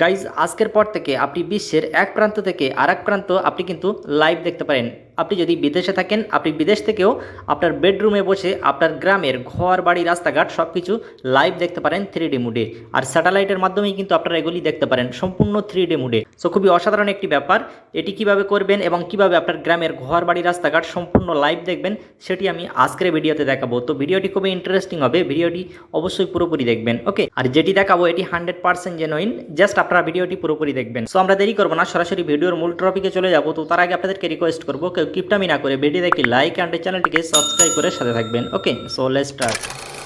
Guys আজকের পর থেকে আপনি বিশ্বের এক প্রান্ত থেকে আর প্রান্ত আপনি কিন্তু লাইভ দেখতে পারেন। আপনি যদি বিদেশে থাকেন, আপনি বিদেশ থেকেও আপনার বেডরুমে বসে আপনার গ্রামের ঘর, বাড়ি, রাস্তাঘাট সব কিছু লাইভ দেখতে পারেন থ্রি ডি মুডে আর স্যাটেলাইটের মাধ্যমেই কিন্তু আপনারা এগুলি দেখতে পারেন, সম্পূর্ণ থ্রি ডি মুডে সো খুবই অসাধারণ একটি ব্যাপার। এটি কীভাবে করবেন এবং কীভাবে আপনার গ্রামের ঘর, বাড়ি, রাস্তাঘাট সম্পূর্ণ লাইভ দেখবেন, সেটি আমি আজকের ভিডিওতে দেখাবো। তো, ভিডিওটি খুবই ইন্টারেস্টিং হবে। ভিডিওটি অবশ্যই পুরোপুরি দেখবেন ওকে আর যেটি দেখাবো, এটি হান্ড্রেড পার্সেন্ট জেনুইন জাস্ট আপনারা ভিডিওটি পুরোপুরি দেখবেন। সো আমরা দেরি করব না, সরাসরি ভিডিওর মূল টপিকে চলে যাব। তো, তার আগে আপনাদেরকে রিকোয়েস্ট করব, কেউ কিপটামি না করে ভিডিও একটি লাইক অ্যান্ড চ্যানেলটিকে সাবস্ক্রাইব করে সাথে থাকবেন। Okay so let's start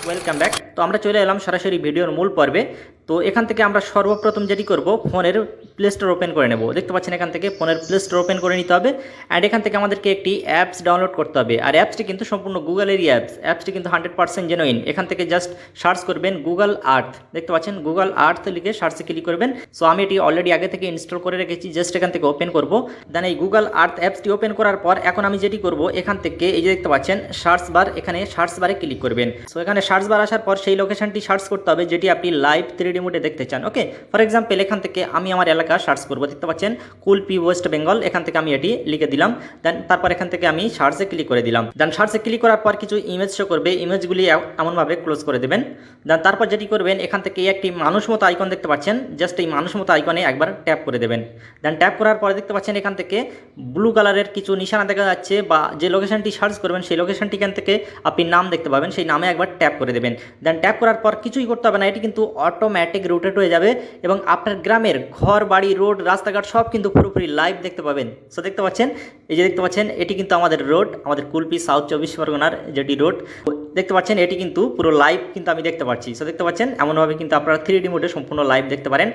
welcome back তো আমরা চলে এলাম সরাসরি ভিডিওর মূল পর্বে। তো এখান থেকে আমরা সর্বপ্রথম যেটি করব, ফোনের প্লে স্টোর ওপেন করে নেব। দেখতে পাচ্ছেন এখান থেকে ফোনের প্লে স্টোর ওপেন করে নিতে হবে। অ্যান্ড এখান থেকে আমাদেরকে একটি অ্যাপস ডাউনলোড করতে হবে। আর অ্যাপসটি কিন্তু সম্পূর্ণ গুগলেরই অ্যাপস অ্যাপসটি কিন্তু হান্ড্রেড পার্সেন্ট জেনুইন এখান থেকে জাস্ট সার্চ করবেন গুগল আর্থ দেখতে পাচ্ছেন গুগল আর্থ লিখে সার্চে ক্লিক করবেন। সো আমি এটি অলরেডি আগে থেকে ইনস্টল করে রেখেছি। জাস্ট এখান থেকে ওপেন করব। দেন এই গুগল আর্থ অ্যাপসটি ওপেন করার পর এখন আমি যেটি করব, এখান থেকে এই যে দেখতে পাচ্ছেন সার্চ বার এখানে সার্চ বারে ক্লিক করবেন। সো এখানে সার্চ বার আসার পর সেই লোকেশনটি সার্চ করতে হবে, যেটি আপনি লাইভ থ্রি ডি মোডে দেখতে চান ওকে ফর এক্সাম্পল এখান থেকে আমি আমার এলাকা সার্চ করব, দেখতে পাচ্ছেন? কুলপি ওয়েস্ট বেঙ্গল এখান থেকে আমি এটি লিখে দিলাম দেন তারপর এখান থেকে আমি সার্চে ক্লিক করে দিলাম। দেন সার্চে ক্লিক করার পর কিছু ইমেজ শো করবে ইমেজগুলি এমনভাবে ক্লোজ করে দেবেন। দেন তারপর যেটি করবেন, এখান থেকে একটি মানুষ মতো আইকন দেখতে পাচ্ছেন জাস্ট এই মানুষ মতো আইকনে একবার ট্যাপ করে দেবেন। দেন ট্যাপ করার পরে দেখতে পাচ্ছেন এখান থেকে ব্লু কালারের কিছু নিশানা দেখা যাচ্ছে, বা যে লোকেশনটি সার্চ করবেন, সেই লোকেশনটি এখান থেকে আপনি নাম দেখতে পাবেন, সেই নামে একবার ট্যাপ করে দেবেন। দেন ট্যাপ করার পর কিছুই করতে হবে না, এটি কিন্তু অটোমেটিক রুটেড হয়ে যাবে এবং আপনার গ্রামের ঘর, বাড়ি রোড রাস্তাঘাট সব কিন্তু পুরোপুরি লাইভ দেখতে পাবেন। সো দেখতে পাচ্ছেন? এই যে দেখতে পাচ্ছেন, এটি কিন্তু আমাদের রোড আমাদের কুলপি সাউথ চব্বিশ পরগনার যেটি রোড দেখতে পাচ্ছেন, এটি কিন্তু পুরো লাইভ কিন্তু আমি দেখতে পাচ্ছি। সো দেখতে পাচ্ছেন, এমনভাবে কিন্তু আপনারা থ্রি ডি মোডে সম্পূর্ণ লাইভ দেখতে পারেন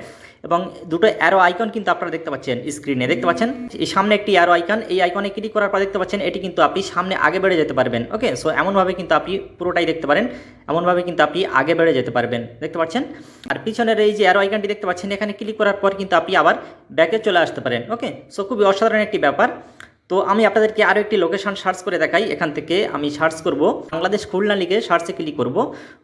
এবং দুটো অ্যারো আইকন কিন্তু আপনারা দেখতে পাচ্ছেন স্ক্রিনে দেখতে পাচ্ছেন, এই সামনে একটি অ্যারো আইকন এই আইকনে ক্লিক করার পর দেখতে পাচ্ছেন, এটি কিন্তু আপনি সামনে আগে বেড়ে যেতে পারবেন। ওকে সো এমনভাবে কিন্তু আপনি পুরোটাই দেখতে পারেন, এমনভাবে কিন্তু আপনি আগে বেড়ে যেতে পারবেন। দেখতে পাচ্ছেন? আর পিছনের এই যে অ্যারো আইকনটি দেখতে পাচ্ছেন, এখানে ক্লিক করার পর কিন্তু আপনি আবার ব্যাকে চলে আসতে পারেন। ওকে সো খুবই অসাধারণ একটি ব্যাপার। তো আমি আপনাদেরকে আরও একটি লোকেশন সার্চ করে দেখাই। এখান থেকে আমি সার্চ করব। বাংলাদেশ খুলনা লিখে সার্চে ক্লিক করব।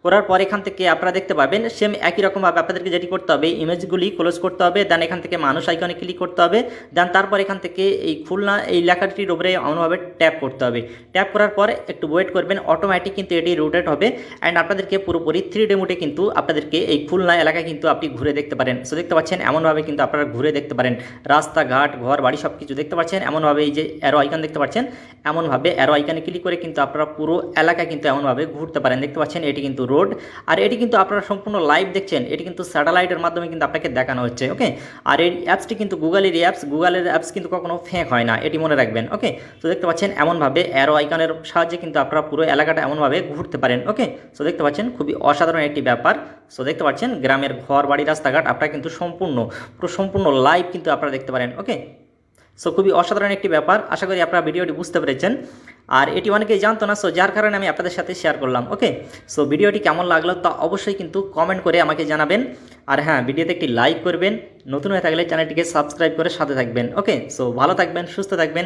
করার পর এখান থেকে আপনারা দেখতে পাবেন সেম একই রকমভাবে আপনাদেরকে যেটি করতে হবে ইমেজগুলি ক্লোজ করতে হবে দেন এখান থেকে মানুষ আইকনে ক্লিক করতে হবে দেন তারপর এখান থেকে এই খুলনা, এই লেখাটির উপরে এমনভাবে ট্যাপ করতে হবে। ট্যাপ করার পর একটু ওয়েট করবেন অটোমেটিক কিন্তু এটি রোটেট হবে অ্যান্ড আপনাদেরকে পুরোপুরি থ্রি ডি মোটে কিন্তু আপনাদেরকে এই খুলনা এলাকায় কিন্তু আপনি ঘুরে দেখতে পারেন। সো দেখতে পাচ্ছেন, এমনভাবে কিন্তু আপনারা ঘুরে দেখতে পারেন। রাস্তাঘাট ঘর বাড়ি সব কিছু দেখতে পাচ্ছেন, এমনভাবে এই যে অ্যারো আইকন দেখতে পাচ্ছেন, এমনভাবে অ্যারো আইকনে ক্লিক করে কিন্তু আপনারা পুরো এলাকা কিন্তু এমনভাবে ঘুরতে পারেন। দেখতে পাচ্ছেন, এটি কিন্তু রোড আর এটি কিন্তু আপনারা সম্পূর্ণ লাইভ দেখছেন। এটি কিন্তু স্যাটেলাইটের মাধ্যমে কিন্তু আপনাকে দেখানো হচ্ছে ওকে আর এই অ্যাপসটি কিন্তু গুগলের অ্যাপস গুগলের অ্যাপস কিন্তু কখনো ফেক হয় না, এটি মনে রাখবেন ওকে তো দেখতে পাচ্ছেন, এমনভাবে অ্যারো আইকনের সাহায্যে কিন্তু আপনারা পুরো এলাকাটা এমনভাবে ঘুরতে পারেন ওকে সো দেখতে পাচ্ছেন, খুবই অসাধারণ একটি ব্যাপার। সো দেখতে পাচ্ছেন, গ্রামের ঘর, বাড়ি, রাস্তাঘাট আপনারা কিন্তু সম্পূর্ণ, পুরো সম্পূর্ণ লাইভ কিন্তু আপনারা দেখতে পারেন ওকে সো খুবই অসাধারণ একটি ব্যাপার। আশা করি আপনারা ভিডিওটি বুঝতে পেরেছেন। আর এটি অনেকেই জানতো না সো যার কারণে আমি আপনাদের সাথে শেয়ার করলাম ওকে সো ভিডিওটি কেমন লাগল তা অবশ্যই কিন্তু কমেন্ট করে আমাকে জানাবেন। আর হ্যাঁ ভিডিওতে একটি লাইক করবেন। নতুন হয়ে থাকলে চ্যানেলটিকে সাবস্ক্রাইব করে সাথে থাকবেন ওকে সো ভালো থাকবেন, সুস্থ থাকবেন।